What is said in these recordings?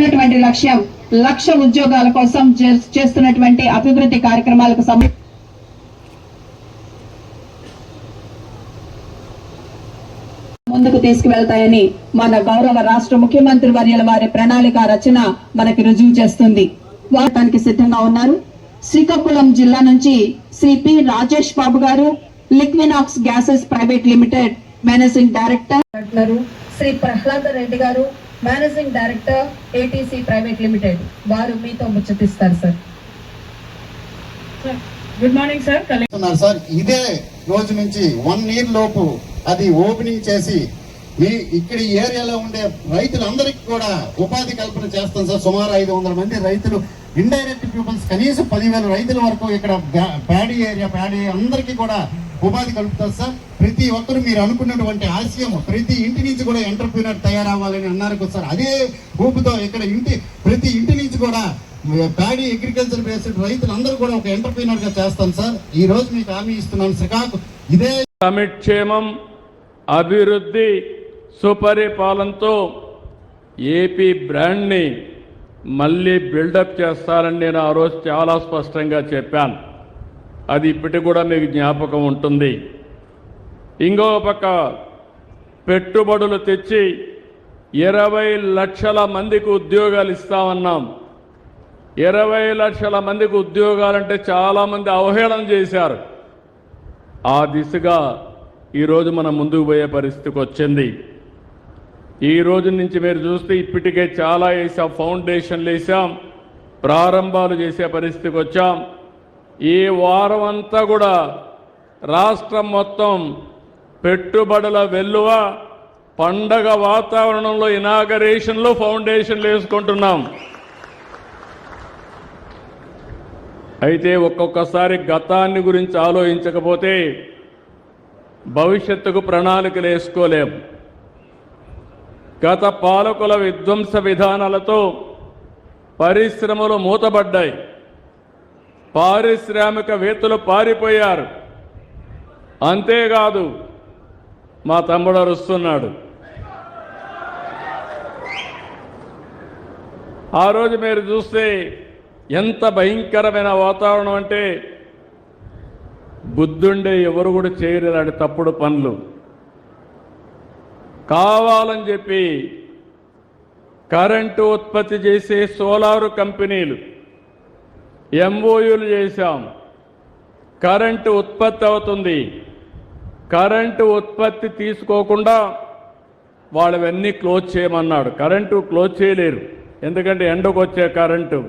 పెట్టుకున్నటువంటి లక్ష్యం లక్ష ఉద్యోగాల కోసం చేస్తున్నటువంటి అభివృద్ధి కార్యక్రమాలకు సంబంధించి ముందుకు తీసుకువెళ్తాయని మన గౌరవ రాష్ట్ర ముఖ్యమంత్రి వర్యుల వారి ప్రణాళిక రచన మనకి రుజువు చేస్తుంది. వాడటానికి సిద్ధంగా ఉన్నారు. శ్రీకాకుళం జిల్లా నుంచి Shri P Rajesh Babu garu Liquinox gases private limited managing director. Shri Prahlada Reddy garu managing director ATC private limited వారు మీతో ముచ్చటిస్తారు sir good morning sir sir ఇదే రోజు నుంచి వన్ ఇయర్ లోపు అది ఓపెనింగ్ చేసి మీ ఇక్కడ ఏరియాలో ఉండే రైతులందరికీ కూడా ఉపాధి కల్పన చేస్తాం సార్ సుమారు ఐదు వందల మంది రైతులు ఇండైరెక్ట్ పీపుల్స్ కనీసం పదివేల రైతుల వరకు ఇక్కడ ప్యాడీ ఏరియా ప్యాడీ అందరికీ కూడా ఉపాధి కలుపుతారు సార్ ప్రతి ఒక్కరు మీరు అనుకున్నటువంటి ఆశయం ప్రతి ఇంటి నుంచి కూడా ఎంటర్ప్రీనర్ తయారవ్వాలని అన్నారు కదా సార్. అదే ఊపుతో ఇక్కడ ఇంటి ప్రతి ఇంటి నుంచి కూడా ప్యాడీ అగ్రికల్చర్ బేస్డ్ రైతులందరూ కూడా ఒక ఎంటర్ప్రీనర్గా చేస్తాం సార్. ఈ రోజు మీకు హామీ ఇస్తున్నాను. శ్రీకాకు ఇదే సమిక్షేమం అభివృద్ధి సుపరిపాలనతో ఏపీ బ్రాండ్ని మళ్ళీ బిల్డప్ చేస్తారని నేను ఆ రోజు చాలా స్పష్టంగా చెప్పాను. అది ఇప్పటికి కూడా మీకు జ్ఞాపకం ఉంటుంది. ఇంకో పక్క పెట్టుబడులు తెచ్చి ఇరవై లక్షల మందికి ఉద్యోగాలు ఇస్తామన్నాం. ఇరవై లక్షల మందికి ఉద్యోగాలంటే చాలామంది అవహేళన చేశారు. ఆ దిశగా ఈరోజు మనం ముందుకు పోయే పరిస్థితికి వచ్చింది. ఈ రోజు నుంచి మీరు చూస్తే ఇప్పటికే చాలా వేసాం ఫౌండేషన్లు వేసాం ప్రారంభాలు చేసే పరిస్థితికి వచ్చాం. ఈ వారం అంతా కూడా రాష్ట్రం మొత్తం పెట్టుబడుల వెల్లువ పండగ వాతావరణంలో ఇనాగరేషన్లో ఫౌండేషన్లు వేసుకుంటున్నాం. అయితే ఒక్కొక్కసారి గతాన్ని గురించి ఆలోచించకపోతే భవిష్యత్తుకు ప్రణాళికలు వేసుకోలేం. గత పాలకుల విధ్వంస విధానాలతో పరిశ్రమలు మూతబడ్డాయి పారిశ్రామికవేత్తలు పారిపోయారు. అంతేకాదు మా తమ్ముడు అరుస్తున్నాడు ఆ రోజు మీరు చూస్తే ఎంత భయంకరమైన వాతావరణం అంటే బుద్ధుండే ఎవరు కూడా చేయరు ఇలాంటి తప్పుడు పనులు. కావాలని చెప్పి కరెంటు ఉత్పత్తి చేసే సోలారు కంపెనీలు ఎంఓయూలు చేశాం. కరెంటు ఉత్పత్తి అవుతుంది. కరెంటు ఉత్పత్తి తీసుకోకుండా వాళ్ళవన్నీ క్లోజ్ చేయమన్నాడు. కరెంటు క్లోజ్ చేయలేరు. ఎందుకంటే ఎండకు వచ్చే కరెంటు.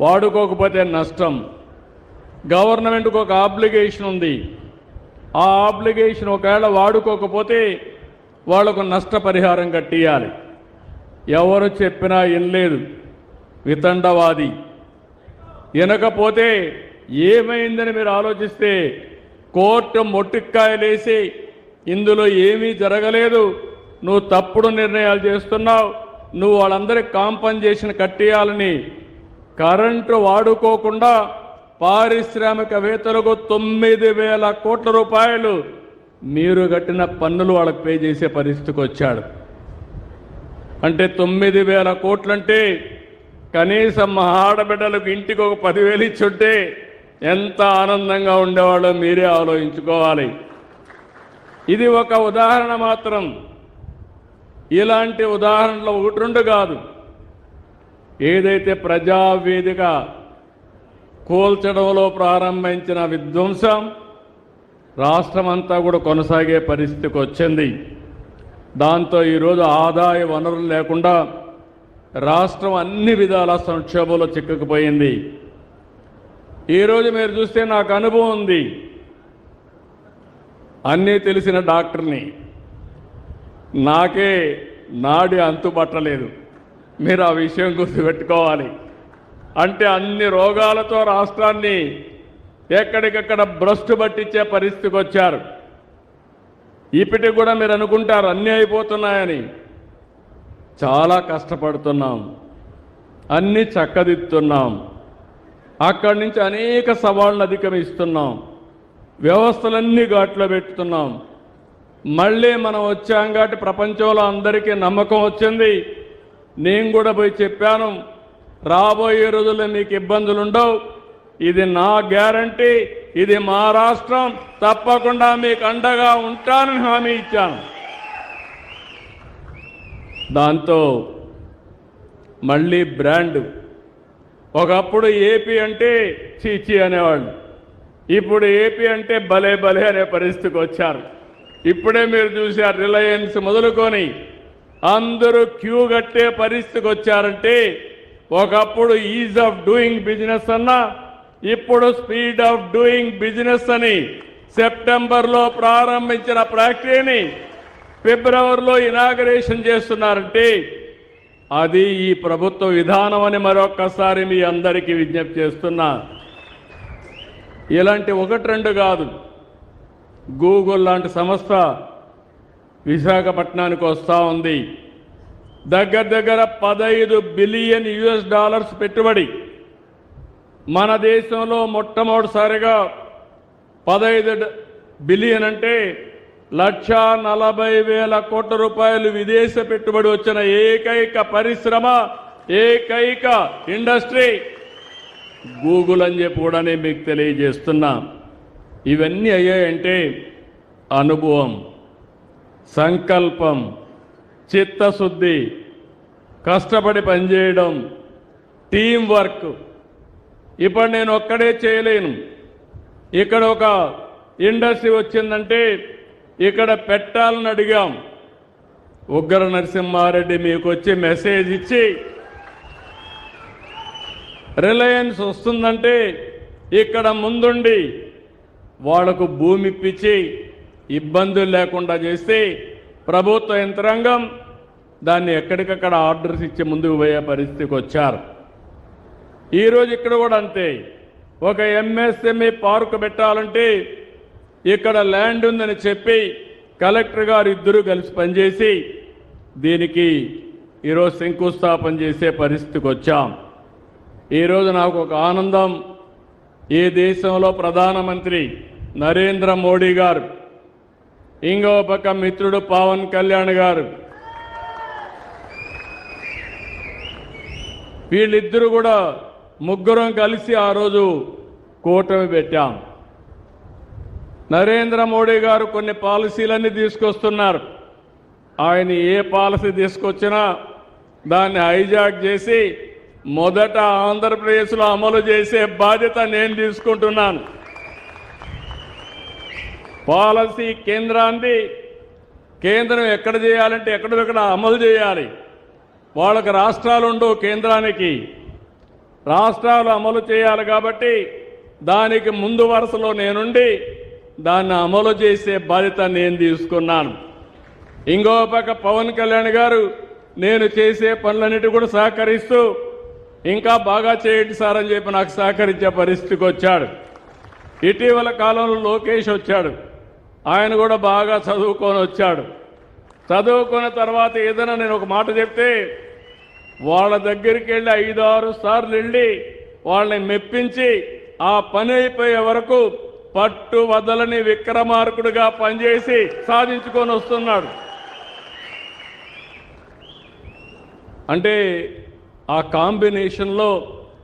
వాడుకోకపోతే నష్టం. గవర్నమెంట్కి ఒక ఆబ్లిగేషన్ ఉంది. ఆ ఆబ్లిగేషన్ ఒకవేళ వాడుకోకపోతే వాళ్ళకు నష్టపరిహారం కట్టియాలి. ఎవరు చెప్పినా వినలేదు. వితండవాది. వినకపోతే ఏమైందని మీరు ఆలోచిస్తే కోర్టు మొట్టిక్కాయలేసి ఇందులో ఏమీ జరగలేదు. నువ్వు తప్పుడు నిర్ణయాలు చేస్తున్నావు. నువ్వు వాళ్ళందరికీ కాంపన్సేషన్ కట్టేయాలని కరెంటు వాడుకోకుండా పారిశ్రామికవేత్తలకు తొమ్మిది వేల కోట్ల రూపాయలు మీరు కట్టిన పన్నులు వాళ్ళకి పే చేసే పరిస్థితికి వచ్చాడు. అంటే తొమ్మిది వేల కోట్లంటే కనీసం మా ఆడబిడ్డలకు ఇంటికి ఒక పదివేలు ఇచ్చుంటే ఎంత ఆనందంగా ఉండేవాళ్ళో మీరే ఆలోచించుకోవాలి. ఇది ఒక ఉదాహరణ మాత్రం. ఇలాంటి ఉదాహరణలు ఒకటి రెండు కాదు. ఏదైతే ప్రజావేదిక కూల్చడంలో ప్రారంభించిన విధ్వంసం రాష్ట్రమంతా కూడా కొనసాగే పరిస్థితికి వచ్చింది. దాంతో ఈరోజు ఆదాయ వనరులు లేకుండా రాష్ట్రం అన్ని విధాల సంక్షోభంలో చిక్కుకుపోయింది. ఈరోజు మీరు చూస్తే నాకు అనుభవం ఉంది. అన్నీ తెలిసిన డాక్టర్ని. నాకే నాడి అంతుబట్టలేదు. మీరు ఆ విషయం గుర్తుపెట్టుకోవాలి. అంటే అన్ని రోగాలతో రాష్ట్రాన్ని ఎక్కడికక్కడ భ్రష్టు పట్టించే పరిస్థితికి వచ్చారు. ఇప్పటికి కూడా మీరు అనుకుంటారు అన్నీ అయిపోతున్నాయని. చాలా కష్టపడుతున్నాం. అన్నీ చక్కదిద్దుతున్నాం. అక్కడి నుంచి అనేక సవాళ్ళను అధిగమిస్తున్నాం. వ్యవస్థలన్నీ ఘాట్లో పెట్టుతున్నాం. మళ్ళీ మనం వచ్చాం కాబట్టి ప్రపంచంలో అందరికీ నమ్మకం వచ్చింది. నేను కూడా పోయి చెప్పాను రాబోయే రోజుల్లో మీకు ఇబ్బందులు ఉండవు. ఇది నా గ్యారంటీ ఇది మా రాష్ట్రం. తప్పకుండా మీకు అండగా ఉంటానని హామీ ఇచ్చాను. దాంతో మళ్ళీ బ్రాండ్ ఒకప్పుడు ఏపీ అంటే చీచి అనేవాళ్ళు. ఇప్పుడు ఏపీ అంటే భలే భలే అనే పరిస్థితికి వచ్చారు. ఇప్పుడే మీరు చూశారు రిలయన్స్ మొదలుకొని అందరూ క్యూ కట్టే పరిస్థితికి వచ్చారంటే ఒకప్పుడు ఈజ్ ఆఫ్ డూయింగ్ బిజినెస్ అన్నా ఇప్పుడు స్పీడ్ ఆఫ్ డూయింగ్ బిజినెస్ అని సెప్టెంబర్లో ప్రారంభించిన ప్రక్రియని ఫిబ్రవరిలో ఇనాగరేషన్ చేస్తున్నారంటే అది ఈ ప్రభుత్వ విధానం అని మరొక్కసారి మీ అందరికీ విజ్ఞప్తి చేస్తున్నా. ఇలాంటి ఒకటి రెండు కాదు. గూగుల్ లాంటి సంస్థ విశాఖపట్నానికి వస్తూ ఉంది. దగ్గర దగ్గర పదహైదు బిలియన్ యుఎస్ డాలర్స్ పెట్టుబడి. మన దేశంలో మొట్టమొదటిసారిగా పదహైదు డ- బిలియన్ అంటే లక్ష నలభై వేల కోట్ల రూపాయలు విదేశ పెట్టుబడి వచ్చిన ఏకైక పరిశ్రమ ఏకైక ఇండస్ట్రీ. గూగుల్ అని చెప్పి కూడా నేను మీకు తెలియజేస్తున్నా. ఇవన్నీ అయ్యాయంటే అనుభవం సంకల్పం చిత్తశుద్ధి కష్టపడి పనిచేయడం టీం వర్క్. ఇప్పుడు నేను ఒక్కడే చేయలేను. ఇక్కడ ఒక ఇండస్ట్రీ వచ్చిందంటే ఇక్కడ పెట్టాలని అడిగాం. ఉగ్ర నరసింహారెడ్డి మీకు వచ్చి మెసేజ్ ఇచ్చి రిలయన్స్ వస్తుందంటే ఇక్కడ ముందుండి వాళ్ళకు భూమి ఇప్పించి ఇబ్బందులు లేకుండా చేస్తే ప్రభుత్వ యంత్రాంగం దాన్ని ఎక్కడికక్కడ ఆర్డర్స్ ఇచ్చి ముందుకు పోయే పరిస్థితికి వచ్చారు. ఈరోజు ఇక్కడ కూడా అంతే. ఒక ఎంఎస్ఎంఈ పార్క్ పెట్టాలంటే ఇక్కడ ల్యాండ్ ఉందని చెప్పి కలెక్టర్ గారు ఇద్దరు కలిసి పనిచేసి దీనికి ఈరోజు శంకుస్థాపన చేసే పరిస్థితికి వచ్చాం. ఈరోజు నాకు ఒక ఆనందం. ఈ దేశంలో ప్రధానమంత్రి నరేంద్ర మోడీ గారు ఇంకో పక్క మిత్రుడు పవన్ కళ్యాణ్ గారు వీళ్ళిద్దరూ కూడా ముగ్గురం కలిసి ఆ రోజు కూటమి పెట్టాం. నరేంద్ర మోడీ గారు కొన్ని పాలసీలన్నీ తీసుకొస్తున్నారు. ఆయన ఏ పాలసీ తీసుకొచ్చినా దాన్ని హైజాక్ చేసి మొదట ఆంధ్రప్రదేశ్లో అమలు చేసే బాధ్యత నేను తీసుకుంటున్నాను. పాలసీ కేంద్రాన్ని కేంద్రం ఎక్కడ చేయాలంటే ఎక్కడెక్కడ అమలు చేయాలి. వాళ్ళకి రాష్ట్రాలు ఉండవు కేంద్రానికి. రాష్ట్రాలు అమలు చేయాలి కాబట్టి దానికి ముందు వరుసలో నేనుండి దాన్ని అమలు చేసే బాధ్యత నేను తీసుకున్నాను. ఇంకో పక్క పవన్ కళ్యాణ్ గారు నేను చేసే పనులన్నిటి కూడా సహకరిస్తూ ఇంకా బాగా చేయండి సార్ అని చెప్పి నాకు సహకరించే పరిస్థితికి వచ్చాడు. ఇటీవల కాలంలో లోకేష్ వచ్చాడు. ఆయన కూడా బాగా చదువుకొని వచ్చాడు. చదువుకున్న తర్వాత ఏదైనా నేను ఒక మాట చెప్తే వాళ్ళ దగ్గరికి వెళ్ళి ఐదు ఆరు సార్లు వెళ్ళి వాళ్ళని మెప్పించి ఆ పని అయిపోయే వరకు పట్టు వదలని విక్రమార్కుడుగా పనిచేసి సాధించుకొని వస్తున్నాడు. అంటే ఆ కాంబినేషన్లో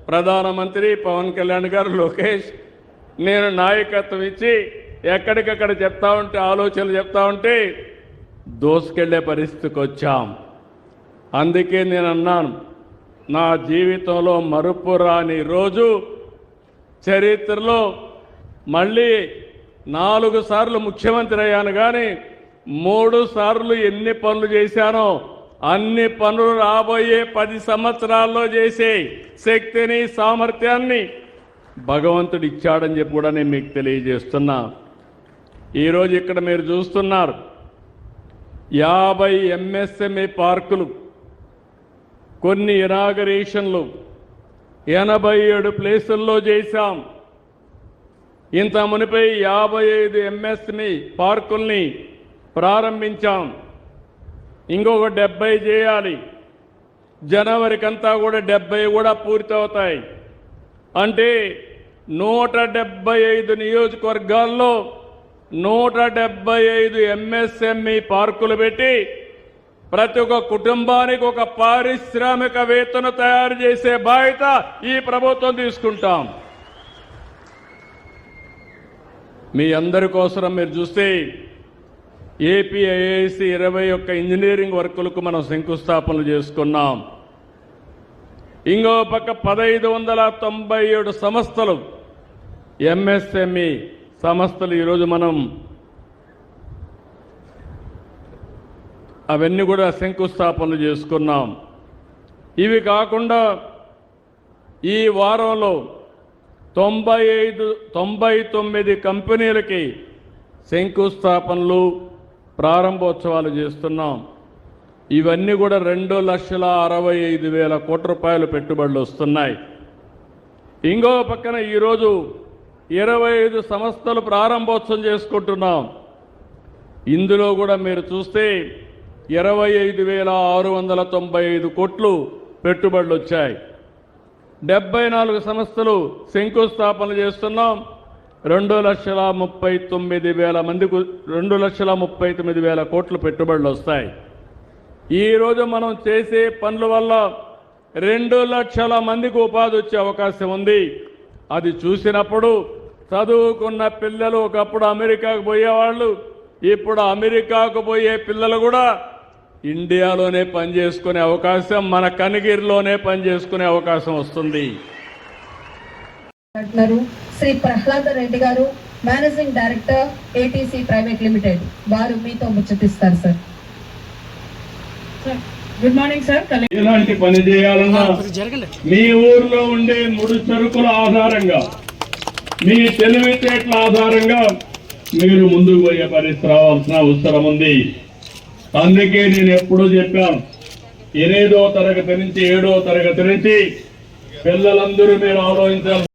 ప్రధానమంత్రి పవన్ కళ్యాణ్ గారు లోకేష్ నేను నాయకత్వం ఇచ్చి ఎక్కడికక్కడ చెప్తా ఉంటే ఆలోచనలు చెప్తా ఉంటే దోసుకెళ్ళే పరిస్థితికి వచ్చాం. అందుకే నేను అన్నాను నా జీవితంలో మరుపు రాని రోజు చరిత్రలో మళ్ళీ నాలుగు సార్లు ముఖ్యమంత్రి అయ్యాను కానీ మూడు సార్లు ఎన్ని పనులు చేశానో అన్ని పనులు రాబోయే పది సంవత్సరాల్లో చేసే శక్తిని సామర్థ్యాన్ని భగవంతుడు ఇచ్చాడని చెప్పి కూడా నేను మీకు తెలియజేస్తున్నా. ఈరోజు ఇక్కడ మీరు చూస్తున్నారు యాభై ఎంఎస్ఎంఈ పార్కులు కొన్ని ఇనాగరేషన్లు ఎనభై ఏడు ప్లేసుల్లో చేశాం. ఇంత మునిపై యాభై ఐదు ఎంఎస్ని పార్కుల్ని ప్రారంభించాం. ఇంకొక డెబ్బై చేయాలి. జనవరికంతా కూడా డెబ్బై కూడా పూర్తవుతాయి. అంటే నూట డెబ్బై ఐదు నియోజకవర్గాల్లో నూట డెబ్బై ఐదు ఎంఎస్ఎంఈ పార్కులు పెట్టి ప్రతి ఒక్క కుటుంబానికి ఒక పారిశ్రామికవేత్తను తయారు చేసే బాధ్యత ఈ ప్రభుత్వం తీసుకుంటాం. మీ అందరి కోసం మీరు చూస్తే ఏపీఐఐసి ఇరవై ఒక్క ఇంజనీరింగ్ వర్కులకు మనం శంకుస్థాపనలు చేసుకున్నాం. ఇంకో పక్క పదహైదు వందల తొంభై ఏడు సంస్థలు ఎంఎస్ఎంఈ సంస్థలు ఈరోజు మనం అవన్నీ కూడా శంకుస్థాపనలు చేసుకున్నాం. ఇవి కాకుండా ఈ వారంలో తొంభై ఐదు తొంభై తొమ్మిది కంపెనీలకి శంకుస్థాపనలు ప్రారంభోత్సవాలు చేస్తున్నాం. ఇవన్నీ కూడా రెండు లక్షల అరవై ఐదు వేల కోట్ల రూపాయలు పెట్టుబడులు వస్తున్నాయి. ఇంకో పక్కన ఈరోజు ఇరవై ఐదు సంస్థలు ప్రారంభోత్సవం చేసుకుంటున్నాం. ఇందులో కూడా మీరు చూస్తే ఇరవై ఐదు వేల ఆరు వందల తొంభై ఐదు కోట్లు పెట్టుబడులు వచ్చాయి. డెబ్బై నాలుగు సంస్థలు శంకుస్థాపన చేస్తున్నాం. రెండు లక్షల ముప్పై తొమ్మిది వేల మందికి రెండు లక్షల ముప్పై తొమ్మిది వేల కోట్లు పెట్టుబడులు వస్తాయి. ఈరోజు మనం చేసే పనుల వల్ల రెండు లక్షల మందికి ఉపాధి వచ్చే అవకాశం ఉంది. అది చూసినప్పుడు చదువుకున్న పిల్లలు ఒకప్పుడు అమెరికాకు పోయేవాళ్ళు ఇప్పుడు అమెరికాకు పోయే పిల్లలు కూడా ఇండియాలోనే పనిచేసుకునే అవకాశం మన కనిగిరిలోనే పనిచేసుకునే అవకాశం వస్తుంది. Shri Prahlada Reddy garu managing director ATC private limited. వారు మీతో ముచ్చటిస్తారు సార్. Good morning sir. ఎలాంటి పని చేయాలన్నా మీ ఊర్లో ఉండే ముడి సరుకుల ఆధారంగా మీ తెలివితేటల ఆధారంగా మీరు ముందుకు పోయే పరిస్థితి రావాల్సిన అవసరం ఉంది. అందుకే నేను ఎప్పుడూ చెప్పాను ఎనిమిదో తరగతి నుంచి ఏడో తరగతి నుంచి పిల్లలందరూ మీరు ఆలోచించాలి.